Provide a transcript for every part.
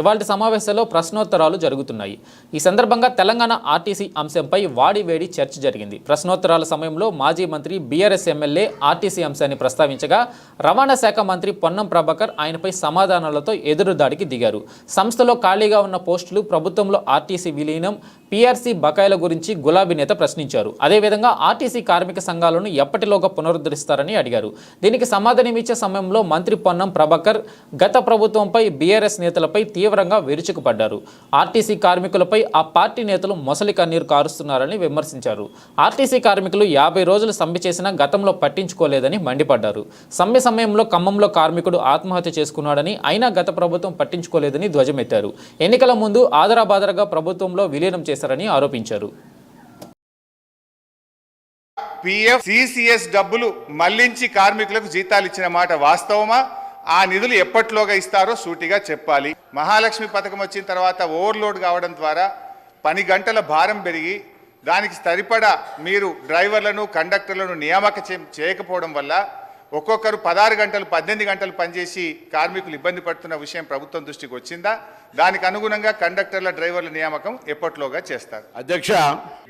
ఇవాళ సమావేశంలో ప్రశ్నోత్తరాలు జరుగుతున్నాయి. ఈ సందర్భంగా తెలంగాణ ఆర్టీసీ అంశంపై వాడివేడి చర్చ జరిగింది. ప్రశ్నోత్తరాల సమయంలో మాజీ మంత్రి బీఆర్ఎస్ ఎమ్మెల్యే ఆర్టీసీ అంశాన్ని ప్రస్తావించగా రవాణా శాఖ మంత్రి పొన్నం ప్రభాకర్ ఆయనపై సమాధానాలతో ఎదురుదాడికి దిగారు. సంస్థలో ఖాళీగా ఉన్న పోస్టులు ప్రభుత్వంలో ఆర్టీసీ విలీనం పీఆర్సీ బకాయిల గురించి గులాబీ నేత ప్రశ్నించారు. అదేవిధంగా ఆర్టీసీ కార్మిక సంఘాలను ఎప్పటిలోగా పునరుద్ధరిస్తారని అడిగారు. దీనికి సమాధానమిచ్చే సమయంలో మంత్రి పొన్నం ప్రభాకర్ గత ప్రభుత్వంపై బీఆర్ఎస్ నేతలపై తీవ్రంగా విరుచుకుపడ్డారు. ఆర్టీసీ కార్మికులపై ఆ పార్టీ నేతలు మొసలి కన్నీరు కారుస్తున్నారని విమర్శించారు. ఆర్టీసీ కార్మికులు యాభై రోజులు సమ్మె చేసినా గతంలో పట్టించుకోలేదని మండిపడ్డారు. సమ్మె సమయంలో ఖమ్మంలో కార్మికుడు ఆత్మహత్య చేసుకున్నాడని అయినా గత ప్రభుత్వం పట్టించుకోలేదని ధ్వజమెత్తారు. ఎన్నికల ముందు ఆదరాబాదరగా ప్రభుత్వంలో విలీనం చేశారని ఆరోపించారు. పిఎఫ్ సిసిఎస్ డబ్బులు మళ్ళించి కార్మికులకు జీతాలు ఇచ్చిన మాట వాస్తవమా? ఆ నిధులు ఎప్పటిలోగా ఇస్తారో సూటిగా చెప్పాలి. మహాలక్ష్మి పథకం వచ్చిన తర్వాత ఓవర్లోడ్ కావడం ద్వారా పని గంటల భారం పెరిగి దానికి సరిపడా మీరు డ్రైవర్లను కండక్టర్లను నియామక చేయకపోవడం వల్ల ఒక్కొక్కరు పదహారు గంటలు పద్దెనిమిది గంటలు పనిచేసి కార్మికులు ఇబ్బంది పడుతున్న విషయం ప్రభుత్వం దృష్టికి వచ్చిందా? దానికి అనుగుణంగా కండక్టర్ల డ్రైవర్ల నియామకం ఎప్పట్లోగా చేస్తారు? అధ్యక్ష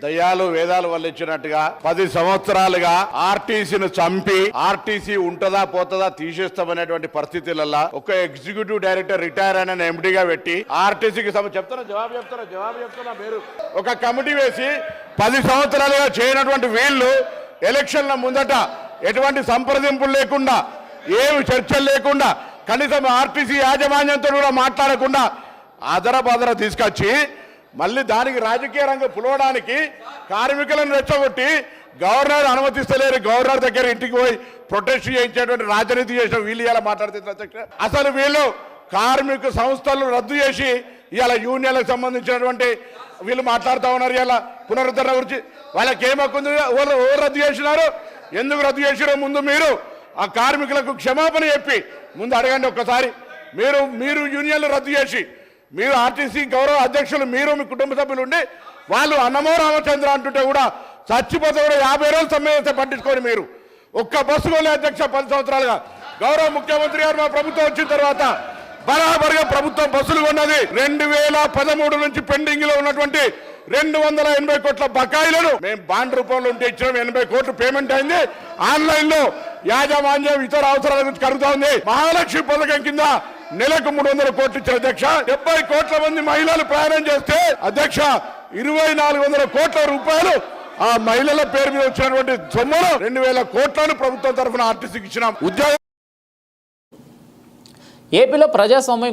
దయ్యాలు వేదాలు వల్ల ఇచ్చినట్టుగా పది సంవత్సరాలుగా ఆర్టీసీని చంపి ఆర్టీసీ ఉంటదా పోతదా తీసేస్తామనేటువంటి పరిస్థితులలో ఒక ఎగ్జిక్యూటివ్ డైరెక్టర్ రిటైర్ అయిన ఎండిగా పెట్టి ఆర్టీసీకి చెప్తారా జవాబు చెప్తారా జవాబు చెప్తారా మీరు ఒక కమిటీ వేసి పది సంవత్సరాలుగా చేయనటువంటి వీళ్ళు ఎలక్షన్ల ముందట ఎటువంటి సంప్రదింపులు లేకుండా ఏమి చర్చలు లేకుండా కనీసం ఆర్టీసీ యాజమాన్యంతో కూడా మాట్లాడకుండా అదరబదర తీసుకొచ్చి మళ్ళీ దానికి రాజకీయ రంగం పులవడానికి కార్మికులను రెచ్చగొట్టి గవర్నర్ అనుమతిస్తలేరు. గవర్నర్ దగ్గర ఇంటికి పోయి ప్రొటెస్ట్ చేయించేటువంటి రాజనీతి చేసిన వీళ్ళు ఇలా మాట్లాడుతున్నారు అసలు వీళ్ళు కార్మిక సంస్థలు రద్దు చేసి ఇలా యూనియన్లకు సంబంధించినటువంటి వీళ్ళు మాట్లాడుతూ ఉన్నారు ఇలా పునరుద్ధరణ గురించి. వాళ్ళకి ఏమక్కుంది ఎవరు రద్దు చేసినారు. ఎందుకు రద్దు చేసిరో ముందు మీరు ఆ కార్మికులకు క్షమాపణ చెప్పి ముందు అడగండి ఒక్కసారి. మీరు మీరు యూనియన్లు రద్దు చేసి మీరు ఆర్టీసీ గౌరవ అధ్యక్షులు మీరు మీ కుటుంబ సభ్యులు ఉండి వాళ్ళు అన్నమో రామచంద్ర అంటుంటే కూడా చచ్చిపోతే కూడా యాభై రోజులు సమ్మె చేస్తే పట్టించుకోండి మీరు. ఒక్క బస్సు అధ్యక్ష పది సంవత్సరాలుగా. గౌరవ ముఖ్యమంత్రి గారు మా ప్రభుత్వం వచ్చిన తర్వాత బరాబరుగా ప్రభుత్వం బస్సులు కొన్నది. రెండు వేల పదమూడు నుంచి పెండింగ్లో ఉన్నటువంటి రెండు వందల ఎనభై కోట్ల బకాయిలను మేము బాండ్ రూపంలో ఉంటే ఇచ్చిన. ఎనభై కోట్లు పేమెంట్ అయింది. ఆన్లైన్లో యాజమాన్యం ఇతర అవసరాల గురించి కలుగుతా ఉంది. మహాలక్ష్మి పథకం కింద నెలకు మూడు వందల కోట్లు ఇచ్చారు అధ్యక్ష. డెబ్బై కోట్ల మంది మహిళలు ప్రయాణం చేస్తే అధ్యక్ష ఇరవై నాలుగు వందల కోట్ల రూపాయలు ఆ మహిళల పేరు మీద వచ్చినటువంటి సొమ్ములు రెండు వేల కోట్లను ప్రభుత్వం తరఫున ఆర్టీసీకి ఇచ్చినాం. ఉద్యోగం ఏపీలో ప్రజాస్వామ్యం